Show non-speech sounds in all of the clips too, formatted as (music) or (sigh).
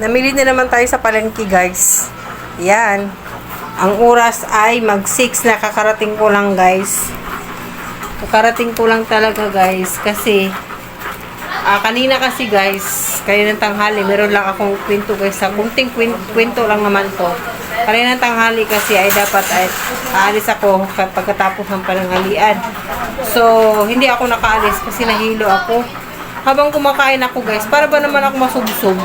namili na naman tayo sa palengke guys. Yan. Ang oras ay mag 6 na kakarating ko lang guys. Kakarating ko lang talaga guys kasi ah, kanina kasi guys, kanina ng tanghali, meron lang akong kwento guys. Sa kunting kwento, lang naman to. Kanina ng tanghali kasi ay dapat ay aalis ako ka- pagkatapos ng pananghalian. So, hindi ako nakaalis kasi nahilo ako. Habang kumakain ako guys, para ba naman ako masubsob?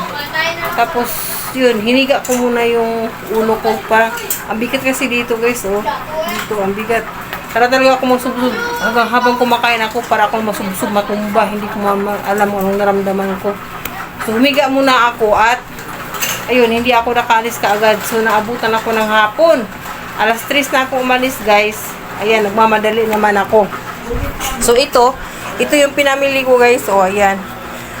Tapos, yun, hiniga ko muna yung ulo ko. Parang, ang bigat kasi dito guys, oh. Dito, ang bigat. Para talaga ako masubsob. Habang, habang kumakain ako, para ako masubsob, matumba. Hindi ko alam anong naramdaman ko. So, humiga muna ako at, ayun, hindi ako nakalis kaagad. So, naabutan ako ng hapon. Alas 3 na ako umalis guys. Ayan, nagmamadali naman ako. So, ito, ito yung pinamili ko guys. O, ayan.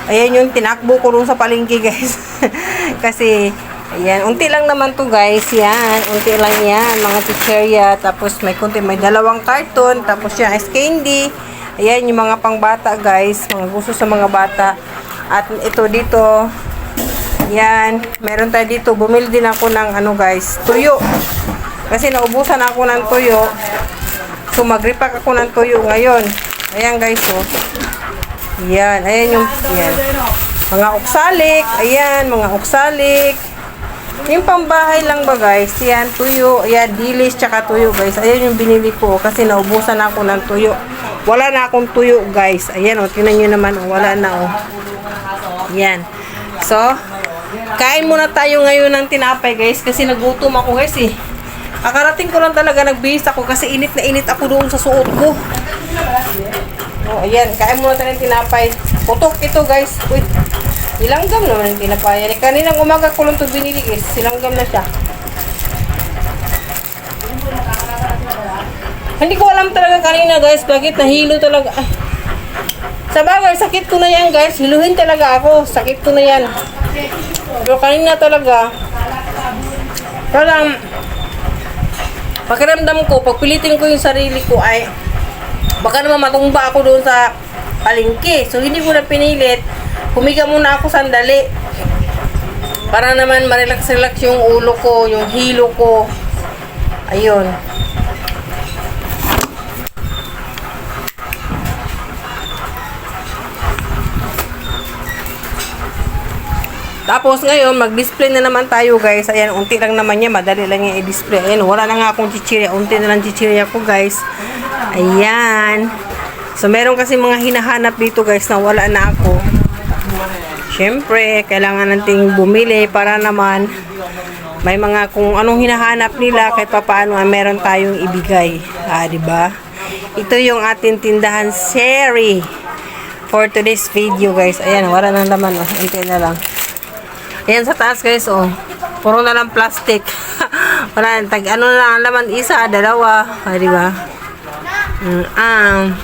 Ayan yung tinakbo ko dun sa palengke guys. (laughs) Kasi, ayan, unti lang naman to guys. Yan, unti lang yan. Mga chicheria. Tapos may kunti, may dalawang carton. Tapos yan, ice candy. Ayan, yung mga pangbata guys. Mga gusto sa mga bata. At ito dito, yan, meron tayo dito. Bumili din ako ng ano guys, tuyo. Kasi naubusan ako ng tuyo. So, mag-repack ako ng tuyo ngayon. Ayan guys, oh. Yan, ayan yung, yan. Mga oksalik, ayan, mga oksalik. Yung pambahay lang ba guys, yan, tuyo, ayan, dilis, tsaka tuyo guys. Ayan yung binili ko kasi naubusan ako ng tuyo. Wala na akong tuyo guys. Ayan, oh, tingnan nyo naman, oh, wala na, oh. Yan. So, kain muna tayo ngayon ng tinapay guys kasi nagutom ako guys eh. Akarating ko lang talaga nagbihis ako kasi init na init ako doon sa suot ko. Oh, ayan, kain muna tayo ng tinapay. Putok ito guys. Uy, ilanggam naman yung tinapay. Yan. Kaninang umaga ko lang ito binili guys. Silanggam na siya. Hindi ko alam talaga kanina guys, bakit nahilo talaga. Sa bagay, sakit ko na yan guys. Hiluhin talaga ako. Sakit ko na yan. Pero kanina talaga, parang, pakiramdam ko, pagpilitin ko yung sarili ko ay, baka naman matumba ako doon sa palengke. So, hindi ko na pinilit. Humiga muna ako sandali. Para naman ma-relax-relax yung ulo ko, yung hilo ko. Ayun. Tapos ngayon, mag-display na naman tayo guys. Ayan, unti lang naman niya. Madali lang yung i-display. Ayan, wala na nga akong chichirya. Unti na lang chichirya ko guys. Ayan. So, meron kasi mga hinahanap dito guys na wala na ako. Siyempre, kailangan nating bumili para naman may mga kung anong hinahanap nila kahit papaano ay meron tayong ibigay. Ah, di ba? Ito yung ating tindahan Seri for today's video guys. Ayan, wala nang laman. Oh. Unti na lang. Ayan sa taas guys, oh. Puro na lang plastic. (laughs) Wala, tag, ano na lang ang laman, isa, dalawa. Ah, di ba? Mm, ah.